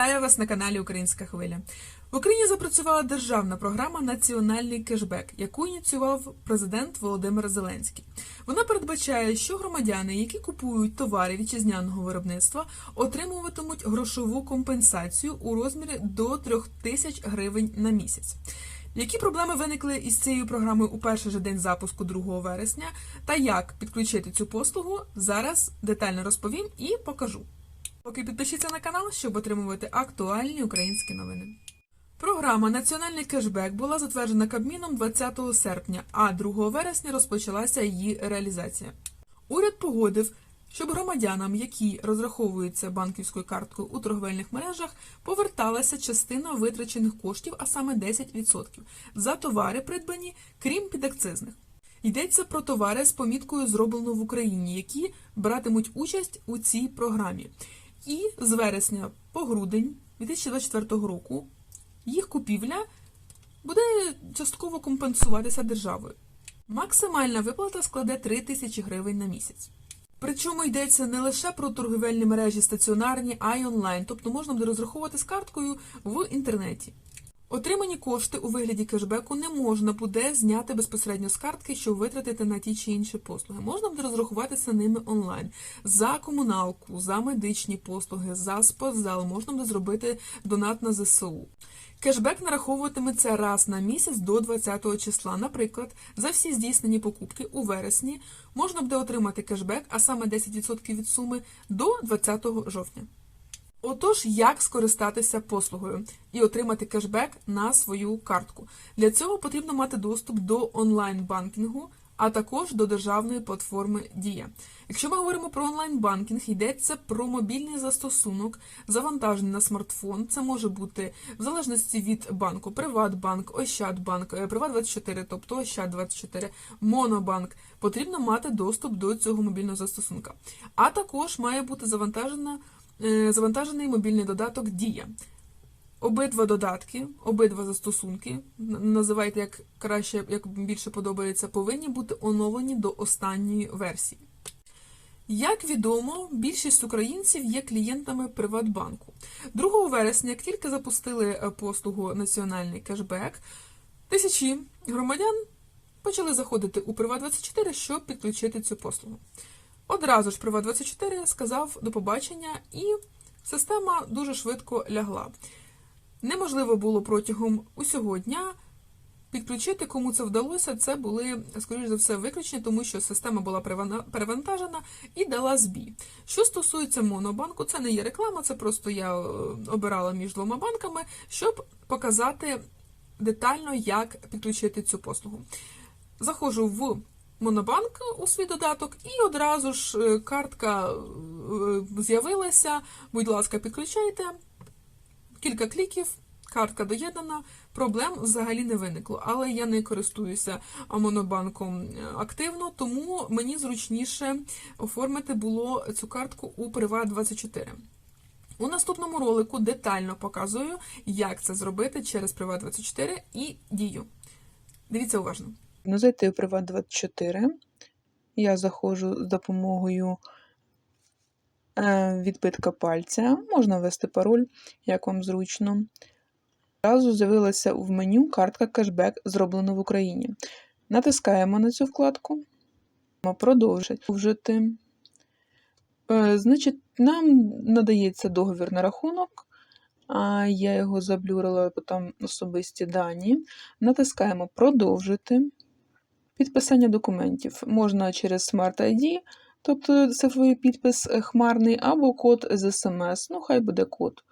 Вітаю вас на каналі Українська Хвиля. В Україні запрацювала державна програма Національний кешбек, яку ініціював президент Володимир Зеленський. Вона передбачає, що громадяни, які купують товари вітчизняного виробництва, отримуватимуть грошову компенсацію у розмірі до 3 тисяч гривень на місяць. Які проблеми виникли із цією програмою у перший же день запуску 2 вересня, та як підключити цю послугу, зараз детально розповім і покажу. Поки підпишіться на канал, щоб отримувати актуальні українські новини. Програма Національний кешбек була затверджена Кабміном 20 серпня, а 2 вересня розпочалася її реалізація. Уряд погодив, щоб громадянам, які розраховуються банківською карткою у торговельних мережах, поверталася частина витрачених коштів, а саме 10%, за товари, придбані, крім підакцизних. Йдеться про товари з поміткою зроблено в Україні, які братимуть участь у цій програмі. І з вересня по грудень 2024 року їх купівля буде частково компенсуватися державою. Максимальна виплата складе 3 тисячі гривень на місяць. Причому йдеться не лише про торговельні мережі стаціонарні, а й онлайн, тобто можна буде розраховувати з карткою в інтернеті. Отримані кошти у вигляді кешбеку не можна буде зняти безпосередньо з картки, щоб витратити на ті чи інші послуги. Можна буде розрахуватися ними онлайн за комуналку, за медичні послуги, за спортзал. Можна буде зробити донат на ЗСУ. Кешбек нараховуватиметься раз на місяць до 20 числа. Наприклад, за всі здійснені покупки у вересні можна буде отримати кешбек, а саме 10% від суми до 20 жовтня. Отож, як скористатися послугою і отримати кешбек на свою картку? Для цього потрібно мати доступ до онлайн-банкінгу, а також до державної платформи Дія. Якщо ми говоримо про онлайн-банкінг, йдеться про мобільний застосунок, завантажений на смартфон. Це може бути в залежності від банку Приватбанк, Ощадбанк, е, Приват24, тобто Ощад24, Монобанк. Потрібно мати доступ до цього мобільного застосунка. А також має бути завантажена завантажений мобільний додаток Дія. Обидва додатки, обидва застосунки, називайте як краще, як більше подобається, повинні бути оновлені до останньої версії. Як відомо, більшість українців є клієнтами Приватбанку. 2 вересня, як тільки запустили е, послугу Національний кешбек, тисячі громадян почали заходити у Приват24, щоб підключити цю послугу. Одразу ж Приват24 сказав до побачення, і система дуже швидко лягла. Неможливо було протягом усього дня підключити, кому це вдалося. Це були, скоріш за все, виключення, тому що система була перевантажена і дала збій. Що стосується монобанку, це не є реклама, це просто я е, обирала між двома банками, щоб показати детально, як підключити цю послугу. Заходжу в Монобанк у свій додаток, і одразу ж е, картка е, з'явилася. Будь ласка, підключайте. Кілька кліків, картка доєднана, проблем взагалі не виникло. Але я не користуюся Монобанком активно, тому мені зручніше оформити було цю картку у Приват24. У наступному ролику детально показую, як це зробити через Приват24 і дію. Дивіться уважно. Ну, зайти в Приват24. Я заходжу з допомогою е, відбитка пальця. Можна ввести пароль, як вам зручно. Одразу з'явилася в меню картка кешбек, зроблено в Україні. Натискаємо на цю вкладку. Продовжити. Е, Значить, нам надається договір на рахунок. Я його заблюрила, бо там особисті дані. Натискаємо Продовжити. Підписання документів можна через Smart ID, тобто цифровий підпис хмарний, або код з СМС. Ну, хай буде код.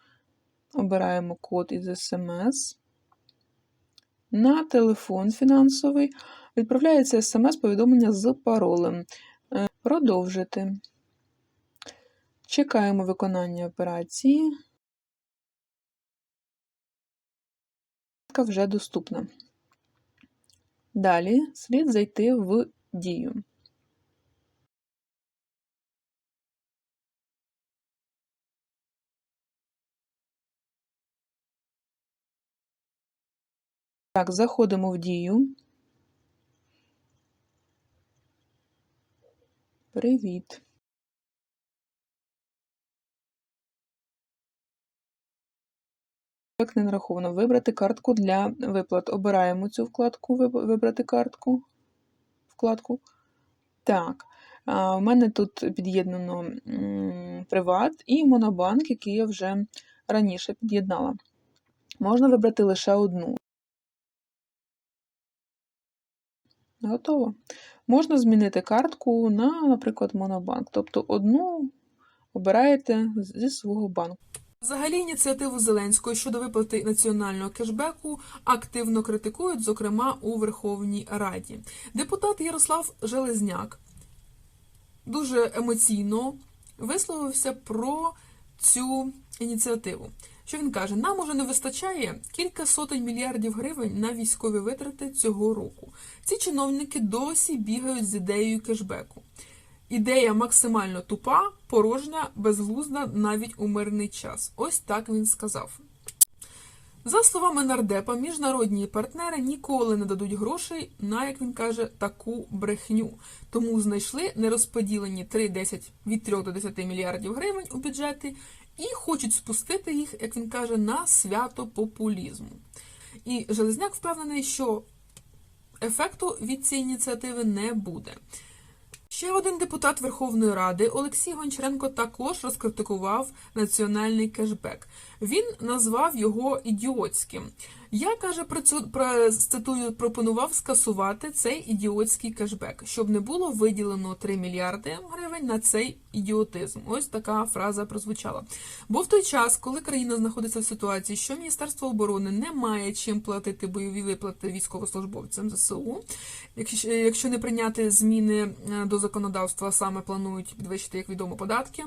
Обираємо код із СМС. На телефон фінансовий відправляється смс-повідомлення з паролем. Е, Продовжити. Чекаємо виконання операції. Вже доступна. Далі слід зайти в дію. Так, заходимо в дію. Привіт. Як не нараховано, вибрати картку для виплат. Обираємо цю вкладку, вибрати картку. Вкладку. Так. У мене тут під'єднано Приват і Монобанк, який я вже раніше під'єднала. Можна вибрати лише одну. Готово. Можна змінити картку на, наприклад, Монобанк. Тобто одну обираєте зі свого банку. Взагалі ініціативу Зеленського щодо виплати національного кешбеку активно критикують, зокрема у Верховній Раді. Депутат Ярослав Железняк дуже емоційно висловився про цю ініціативу. Що він каже: нам уже не вистачає кілька сотень мільярдів гривень на військові витрати цього року. Ці чиновники досі бігають з ідеєю кешбеку. Ідея максимально тупа, порожня, безглузда навіть у мирний час. Ось так він сказав. За словами нардепа, міжнародні партнери ніколи не дадуть грошей на, як він каже, таку брехню. Тому знайшли нерозподілені 3-10 від 3 до 10 мільярдів гривень у бюджеті і хочуть спустити їх, як він каже, на свято популізму. І Железняк впевнений, що ефекту від цієї ініціативи не буде. Ще один депутат Верховної Ради Олексій Гончаренко також розкритикував національний кешбек. Він назвав його ідіотським. Я каже, про- цитую, пропонував скасувати цей ідіотський кешбек, щоб не було виділено 3 мільярди гривень на цей ідіотизм. Ось така фраза прозвучала. Бо в той час, коли країна знаходиться в ситуації, що Міністерство оборони не має чим платити бойові виплати військовослужбовцям ЗСУ, якщо, якщо не прийняти зміни е, до законодавства, саме планують підвищити, як відомо, податки,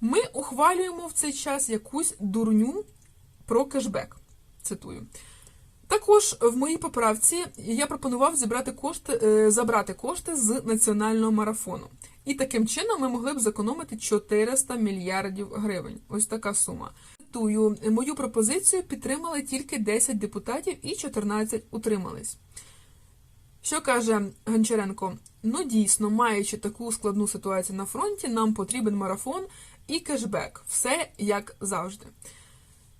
ми ухвалюємо в цей час якусь дурню про кешбек. Цитую. Також в моїй поправці я пропонував зібрати кошти, е, забрати кошти з національного марафону. І таким чином ми могли б зекономити 400 мільярдів гривень. Ось така сума. Цитую, мою пропозицію підтримали тільки 10 депутатів і 14 утримались. Що каже Гончаренко? Ну дійсно, маючи таку складну ситуацію на фронті, нам потрібен марафон і кешбек. Все як завжди.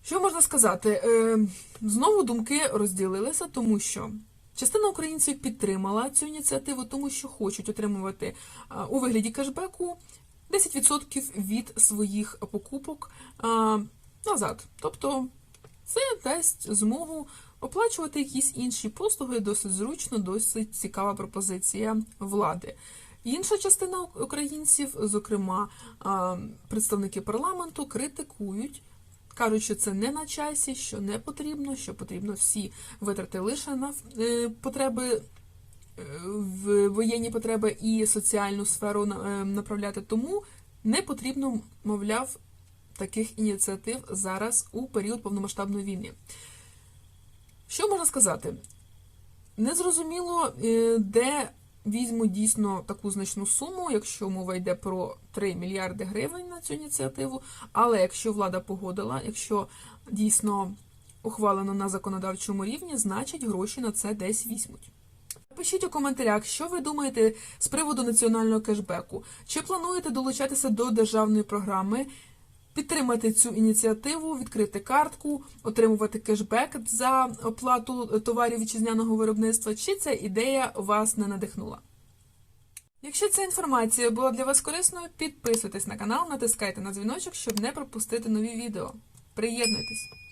Що можна сказати? Е, знову думки розділилися, тому що частина українців підтримала цю ініціативу, тому що хочуть отримувати а, у вигляді кешбеку 10% від своїх покупок а, назад. Тобто це дасть змогу оплачувати якісь інші послуги досить зручно, досить цікава пропозиція влади. Інша частина українців, зокрема представники парламенту, критикують Кажуть, що це не на часі, що не потрібно, що потрібно всі витрати лише на е, потреби, е, в воєнні потреби і соціальну сферу е, направляти. Тому не потрібно, мовляв, таких ініціатив зараз у період повномасштабної війни. Що можна сказати? Незрозуміло, де візьмуть дійсно таку значну суму, якщо мова йде про 3 мільярди гривень на цю ініціативу. Але якщо влада погодила, якщо дійсно ухвалено на законодавчому рівні, значить гроші на це десь візьмуть. Пишіть у коментарях, що ви думаєте з приводу національного кешбеку. Чи плануєте долучатися до державної програми, підтримати цю ініціативу, відкрити картку, отримувати кешбек за оплату товарів вітчизняного виробництва, чи ця ідея вас не надихнула? Якщо ця інформація була для вас корисною, підписуйтесь на канал, натискайте на дзвіночок, щоб не пропустити нові відео. Приєднуйтесь!